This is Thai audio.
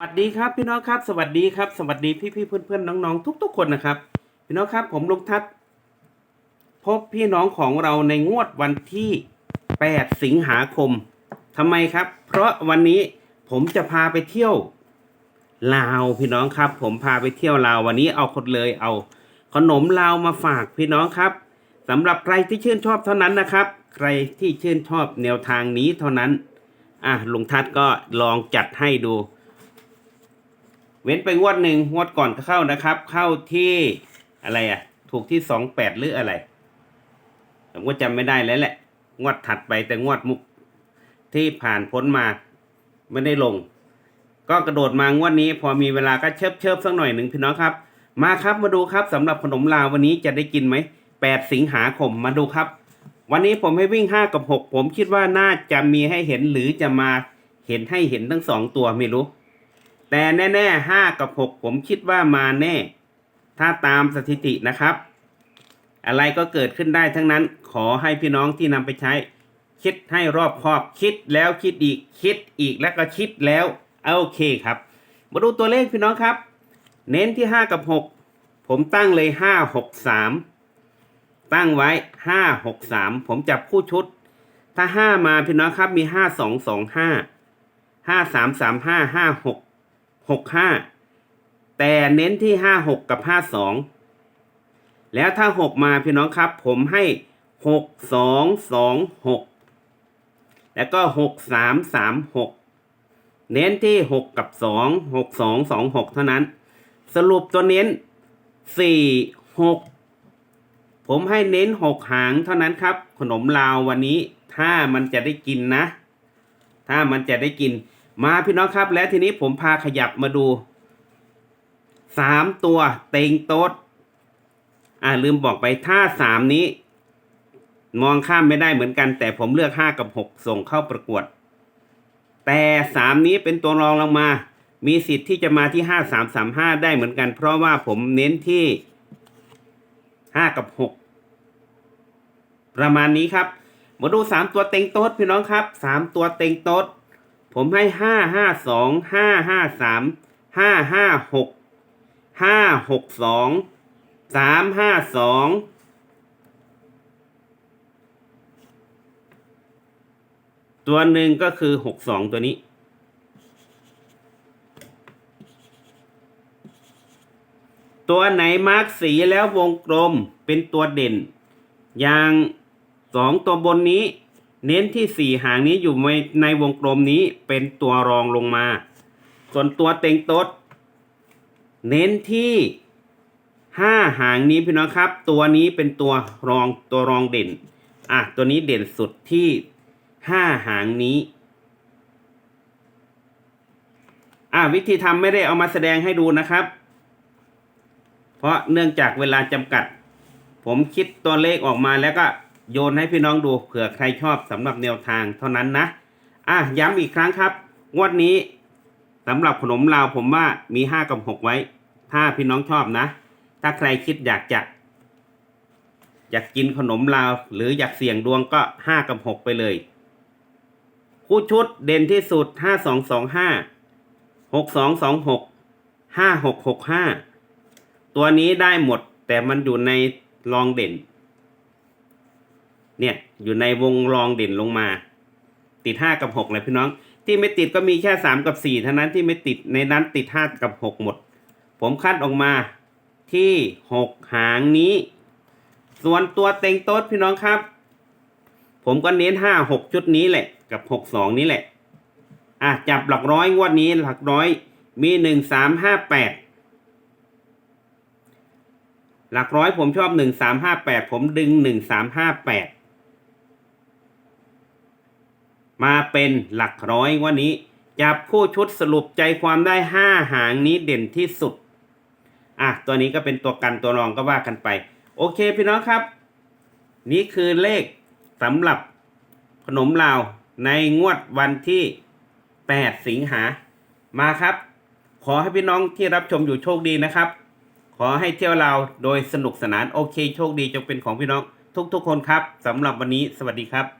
สวัสดีครับพี่น้องครับสวัสดีครับสวัสดีพี่พี่เพื่อนเพื่อนๆน้องๆ ทุก ๆ คนนะครับ พี่น้องครับผมลุงทัศพบพี่น้องของเราในงวดวันที่ 8 สิงหาคมทำไมครับ เพราะวันนี้ผมจะพาไปเที่ยวลาวพี่น้องครับ ผมพาไปเที่ยวลาววันนี้เอาคนเลยเอา ขนมลาวมาฝากพี่น้องครับสำหรับใครที่ชื่นชอบเท่านั้นนะครับ ใครที่ชื่นชอบแนวทางนี้เท่านั้นอะลุงทัศน์ก็ลองจัดให้ดู เว้นไปงวดหนึ่งงวดก่อนก็เข้านะครับ เข้าที่อะไรอะ ถูกที่สองแปดหรืออะไร ผมก็จำไม่ได้แล้วแหละ งวดถัดไปแต่งวดมุกที่ผ่านพ้นมาไม่ได้ลง ก็กระโดดมางวดนี้ พอมีเวลาก็เชิบเชิบสักหน่อยหนึ่งพี่น้องครับ มาครับมาดูครับสำหรับขนมลาววันนี้จะได้กินไหมแปดสิงหาคมมาดูครับ วันนี้ผมให้วิ่งห้ากับหกผมคิดว่าน่าจะมีให้เห็นหรือจะมาเห็นให้เห็นทั้งสองตัวไม่รู้ แต่แน่ๆห้ากับหกผมคิดว่ามาแน่ ถ้าตามสถิตินะครับ อะไรก็เกิดขึ้นได้ทั้งนั้น ขอให้พี่น้องที่นำไปใช้ คิดให้รอบคอบคิดแล้วคิดอีกคิดอีกแล้วก็คิดแล้วโอเคครับ มาดูตัวเลขพี่น้องครับ เน้นที่ห้ากับหกผมตั้งเลยห้าหกสามตั้งไว้ห้าหกสามผมจับคู่ชุด ถ้าห้ามาพี่น้องครับมีห้าสองสองห้าห้าสามสามห้าห้าหกหกห้าแต่เน้นที่ห้าหกกับห้าสองแล้วถ้าหกมาพี่น้องครับผมให้หกสองสองหกแล้วก็หกสามสามห 65 แต่เน้นที่ 56 กับ 52 แล้วถ้า 6 มาพี่น้องครับ ผมให้ 6 2 2 6 แล้วก็ 6 3 3 6 เน้นที่ 6 กับ 2 6 2 2 6 เท่านั้น สรุปตัวเน้น 4 6 ผมให้เน้น 6 หางเท่านั้นครับ ขนมลาววันนี้ถ้ามันจะได้กินนะ ถ้ามันจะได้กิน มาพี่น้องครับ แล้วทีนี้ผมพาขยับมาดูสามตัวเต็งโต๊ดอ่าลืมบอกไปถ้าสามนี้ มองข้ามไม่ได้เหมือนกัน แต่ผมเลือกห้ากับหกส่งเข้าประกวด แต่สามนี้เป็นตัวรองลงมา มีสิทธิ์ที่จะมาที่ห้าสามสามห้าได้เหมือนกัน เพราะว่าผมเน้นที่ห้ากับหกประมาณนี้ครับ มาดูสามตัวเต็งโต๊ดพี่น้องครับสามตัวเต็งโต๊ด ผมให้ห้าห้าสองห้าห้าสามห้าห้าหกห้าหกสองสามห้าสองตัวหนึ่งก็คือหกสองตัวนี้ ตัวไหนมาร์กสีแล้ววงกลมเป็นตัวเด่น อย่างสองตัวบนนี้ เน้นที่สี่หางนี้อยู่ในในวงกลมนี้เป็นตัวรองลงมา ส่วนตัวเต็งโต๊ดเน้นที่ห้าหางนี้พี่น้องครับ ตัวนี้เป็นตัวรองตัวรองเด่น อะ ตัวนี้เด่นสุดที่ห้าหางนี้ อะ วิธีทำไม่ได้เอามาแสดงให้ดูนะครับ เพราะเนื่องจากเวลาจำกัด ผมคิดตัวเลขออกมาแล้วก็ โยนให้พี่น้องดูเผื่อใครชอบสำหรับแนวทางเท่านั้นนะ อะย้ำอีกครั้งครับ งวดนี้สำหรับขนมลาวผมว่ามีห้ากับหกไว้ ถ้าพี่น้องชอบนะ ถ้าใครคิดอยากจะอยากกินขนมลาว หรืออยากเสี่ยงดวงก็ห้ากับหกไปเลย คู่ชุดเด่นที่สุดห้าสองสองห้าหกสองสองหกห้าหกหกห้าตัวนี้ได้หมดแต่มันอยู่ในรองเด่น เนี่ยอยู่ในวงรองเด่นลงมา ติดห้ากับหกเลยพี่น้อง ที่ไม่ติดก็มีแค่สามกับสี่เท่านั้นที่ไม่ติดในนั้นติดห้ากับหกหมด ผมคัดออกมาที่หกหางนี้ ส่วนตัวเต็งโต๊ดพี่น้องครับ ผมก็เน้นห้าหกชุดนี้แหละกับหกสองนี้แหละอะจับหลักร้อยงวดนี้หลักร้อยมีหนึ่งสามห้าแปดหลักร้อยผมชอบหนึ่งสามห้าแปดผมดึงหนึ่งสามห้าแปด มาเป็นหลักร้อยวันนี้ จับคู่ชุดสรุปใจความได้ห้าหางนี้เด่นที่สุด อะ ตัวนี้ก็เป็นตัวกันตัวรองก็ว่ากันไป โอเคพี่น้องครับ นี่คือเลขสำหรับขนมลาวในงวดวันที่ 8 สิงหา มาครับ ขอให้พี่น้องที่รับชมอยู่โชคดีนะครับ ขอให้เที่ยวเราวโดยสนุกสนานโอเค โชคดีจงเป็นของพี่น้องทุกๆคนครับสำหรับวันนี้ สวัสดีครับ